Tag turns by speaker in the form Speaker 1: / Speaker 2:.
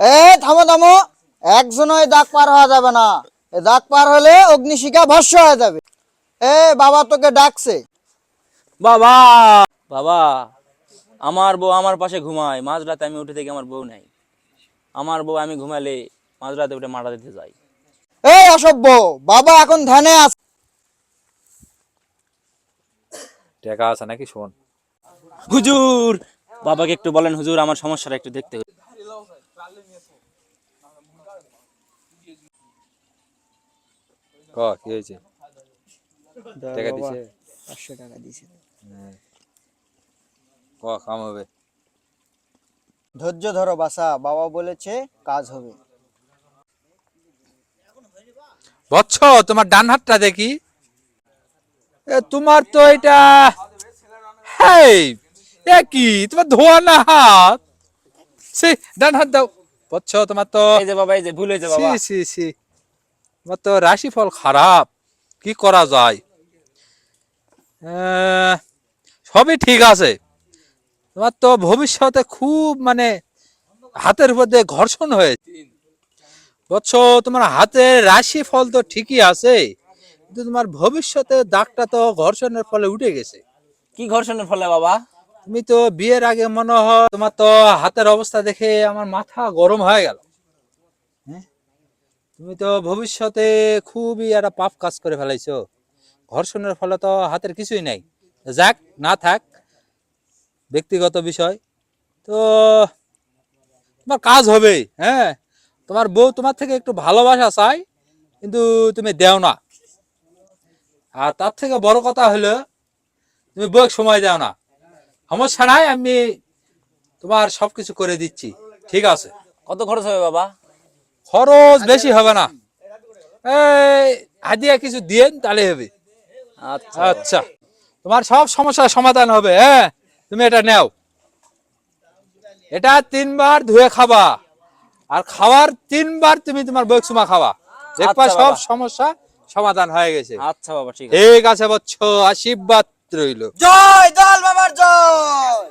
Speaker 1: এ থামো থামো। একজন ওই দাগ পার হওয়া যাবে না। এ দাগ পার হলে অগ্নিশিখা ভস্য হয়ে যাবে। এ বাবা তোকে ডাকছে।
Speaker 2: বাবা বাবা আমার বউ আমার পাশে ঘুমায়। মাঝরাতে আমি উঠে থেকে আমার বউ নাই। আমার বউ আমি ঘুমালে মাঝরাতে উঠে মারা দিতে যাই
Speaker 1: এই অসভ্য বাবা এখন ধ্যানে আছে।
Speaker 3: টাকা আছে নাকি শোন?
Speaker 2: হুজুর বাবাকে একটু বলেন হুজুর আমার সমস্যাটা একটু দেখতে হবে।
Speaker 3: ক কি হয়েছে? টাকা দিছে?
Speaker 1: পাঁচশো টাকা দিছে।
Speaker 3: ক কাম হবে?
Speaker 1: ধৈর্য ধরো বাসা বাবা বলেছে কাজ হবে।
Speaker 3: বচ্ছ তোমার ডান হাতটা দেখি। এ তোমার তো এটা এ কি তোমার ধোয়া না হাত? সে ডান হাত দাও। বচ্ছ তোমার তো
Speaker 2: এই যে বাবা এই যে ভুল হয়েছে বাবা।
Speaker 3: সি সি সি তোমার তো রাশিফল খারাপ। কি করা যায়? সবই ঠিক আছে। তোমার তো ভবিষ্যতে খুব মানে হাতের উপর দিয়ে ঘর্ষণ হয়েছে। বৎস তোমার হাতের রাশি ফল তো ঠিকই আছে কিন্তু তোমার ভবিষ্যতে দাগটা তো ঘর্ষণের ফলে উঠে গেছে।
Speaker 2: কি ঘর্ষণের ফলে বাবা?
Speaker 3: তুমি তো বিয়ের আগে মনে হয় তোমার তো হাতের অবস্থা দেখে আমার মাথা গরম হয়ে গেল। হ্যাঁ? তুমি তো ভবিষ্যতে খুবই একটা পাপ কাজ করে ফেলাইছো। ঘর্ষণের ফলে তো হাতের কিছুই নাই। যাক, না থাক, ব্যক্তিগত বিষয়। তো তোমার কাজ হবে হ্যাঁ? তোমার বউ তোমার থেকে একটু ভালোবাসা চাই কিন্তু তুমি দেও না। আর তার থেকে বড় কথা হলো, তুমি বউকে সময় দাও না। সমস্যা নাই আমি তোমার সবকিছু করে দিচ্ছি। ঠিক আছে।
Speaker 2: কত খরচ হবে বাবা?
Speaker 3: খরচ বেশি হবে না। এই হাদিয়া কিছু দিয়েন তাহলে হবে।
Speaker 2: আচ্ছা।
Speaker 3: আচ্ছা। তোমার সব সমস্যার সমাধান হবে হ্যাঁ? তুমি এটা নাও। এটা তিনবার ধুয়ে খাবা। আর খাওয়ার তিনবার তুমি তোমার বৈক সুমা খাবা। দেখবা
Speaker 2: আচ্ছা
Speaker 3: সব সমস্যা সমাধান হয়ে গেছে।
Speaker 2: আচ্ছা বাবা ঠিক আছে।
Speaker 3: ঠিক আছে বচ্চ আশীর্বাদ রইল।
Speaker 1: জয় 하,